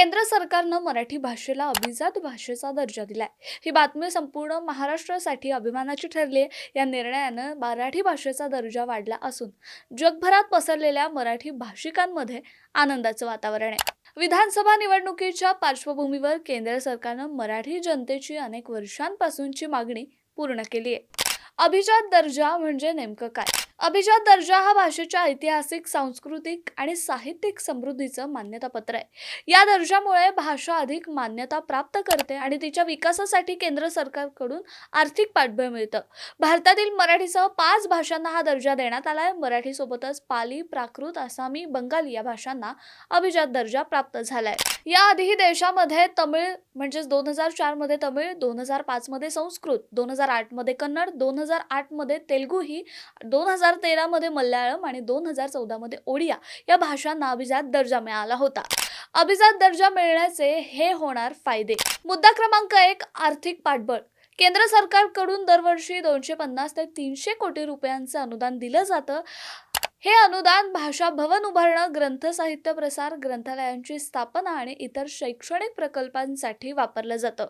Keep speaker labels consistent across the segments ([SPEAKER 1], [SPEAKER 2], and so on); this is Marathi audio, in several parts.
[SPEAKER 1] केंद्र सरकारनं मराठी भाषेला अभिजात भाषेचा दर्जा दिलाय. ही बातमी संपूर्ण महाराष्ट्रासाठी अभिमानाची ठरली आहे या निर्णयानं मराठी भाषेचा दर्जा वाढला असून जगभरात पसरलेल्या मराठी भाषिकांमध्ये आनंदाचं वातावरण आहे. विधानसभा निवडणुकीच्या पार्श्वभूमीवर केंद्र सरकारनं मराठी जनतेची अनेक वर्षांपासूनची मागणी पूर्ण केली आहे अभिजात दर्जा म्हणजे नेमकं काय? अभिजात दर्जा हा भाषेच्या ऐतिहासिक सांस्कृतिक आणि साहित्यिक समृद्धीचं मान्यतापत्र आहे. या दर्जामुळे भाषा अधिक मान्यता प्राप्त करते आणि तिच्या विकासासाठी केंद्र सरकारकडून आर्थिक पाठबळ मिळतं. भारतातील मराठीसह पाच भाषांना हा दर्जा देण्यात आला आहे. मराठीसोबतच पाली प्राकृत आसामी बंगाली या भाषांना अभिजात दर्जा प्राप्त झाला आहे याआधीही देशामध्ये तमिळ म्हणजेच दोन हजार चारमध्ये तमिळ दोन हजार पाचमध्ये संस्कृत दोन हजार आठमध्ये कन्नड दोन हजार आठमध्ये तेलुगू ही दोन हजार हजार तेरामध्ये मल्याळम आणि दोन हजार चौदामध्ये ओडिया या भाषांना अभिजात दर्जा मिळाला होता. अभिजात दर्जा मिळण्याचे हे होणार फायदे. मुद्दा क्रमांक एक आर्थिक पाठबळ. केंद्र सरकारकडून दरवर्षी दोनशे पन्नास ते तीनशे कोटी रुपयांचं अनुदान दिलं जातं. हे अनुदान भाषा भवन उभारणं ग्रंथ साहित्य प्रसार ग्रंथालयांची स्थापना आणि इतर शैक्षणिक प्रकल्पांसाठी वापरलं जातं.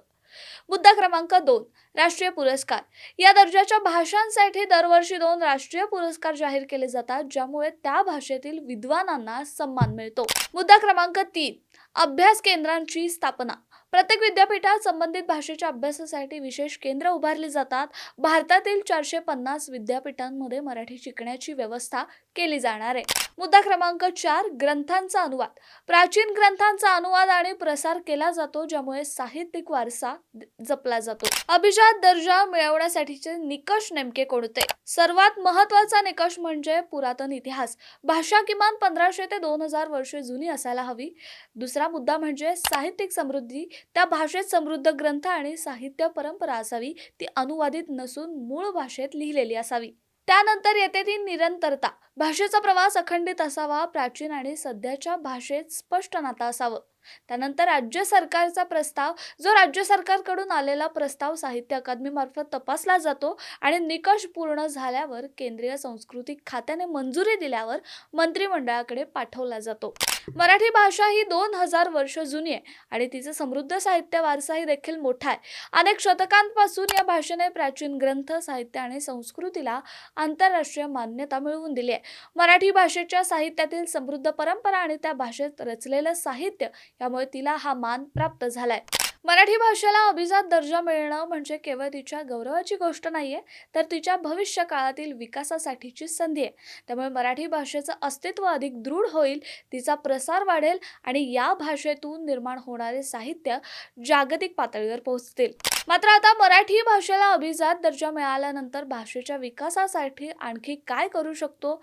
[SPEAKER 1] मुद्दा क्रमांक दोन राष्ट्रीय पुरस्कार. या दर्जाच्या भाषांसाठी दरवर्षी दोन राष्ट्रीय पुरस्कार जाहीर केले जातात ज्यामुळे त्या भाषेतील विद्वानांना सन्मान मिळतो. मुद्दा क्रमांक तीन अभ्यास केंद्रांची स्थापना. प्रत्येक विद्यापीठात संबंधित भाषेच्या अभ्यासासाठी विशेष केंद्र उभारली जातात. भारतातील चारशे पन्नास विद्यापीठांमध्ये मराठी शिकण्याची व्यवस्था केली जाणार आहे. मुद्दा क्रमांक चार ग्रंथांचा अनुवाद. प्राचीन ग्रंथांचा अनुवाद आणि प्रसार केला जातो ज्यामुळे साहित्यिक वारसा द- जपला जातो. अभिजात दर्जा मिळवण्यासाठीचे निकष नेमके कोणते? सर्वात महत्त्वाचा निकष म्हणजे पुरातन इतिहास. भाषा किमान पंधराशे ते दोन हजार वर्षे जुनी असायला हवी. दुसरा मुद्दा म्हणजे साहित्यिक समृद्धी. त्या भाषेत समृद्ध ग्रंथ आणि साहित्य परंपरा असावी ती अनुवादित नसून मूळ भाषेत लिहिलेली असावी. त्यानंतर येते ती निरंतरता. भाषेचा प्रवास अखंडित असावा प्राचीन आणि सध्याच्या भाषेत स्पष्ट नातं असावं. त्यानंतर राज्य सरकारचा प्रस्ताव जो राज्य सरकारकडून आलेला प्रस्ताव साहित्य अकादमीमार्फत तपासला जातो आणि निकष पूर्ण झाल्यावर केंद्रीय सांस्कृतिक खात्याने मंजुरी दिल्यावर मंत्रिमंडळाकडे पाठवला जातो. मराठी भाषा ही दोन हजार वर्ष जुनी आहे आणि तिचं समृद्ध साहित्य वारसाही देखील मोठा आहे. अनेक शतकांपासून या भाषेने प्राचीन ग्रंथ साहित्य आणि संस्कृतीला आंतरराष्ट्रीय मान्यता मिळवून दिली आहे. मराठी भाषेच्या साहित्यातील समृद्ध परंपरा आणि त्या भाषेत रचलेलं साहित्य यामुळे तिला हा मान प्राप्त झालाय. मराठी भाषेला अभिजात दर्जा मिळणं म्हणजे केवळ तिच्या गौरवाची गोष्ट नाही आहे तर तिच्या भविष्य काळातील विकासासाठीची संधी आहे. त्यामुळे मराठी भाषेचं अस्तित्व अधिक दृढ होईल तिचा प्रसार वाढेल आणि या भाषेतून निर्माण होणारे साहित्य जागतिक पातळीवर पोहोचतील. मात्र आता मराठी भाषेला अभिजात दर्जा मिळाल्यानंतर भाषेच्या विकासासाठी आणखी काय करू शकतो?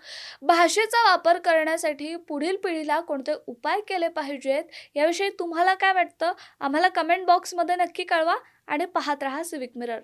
[SPEAKER 1] भाषेचा वापर करण्यासाठी पुढील पिढीला कोणते उपाय केले पाहिजेत? याविषयी तुम्हाला काय वाटतं? आम्हाला कमेंट बॉक्समध्ये नक्की कळवा आणि पाहत रहा सिविक मिरर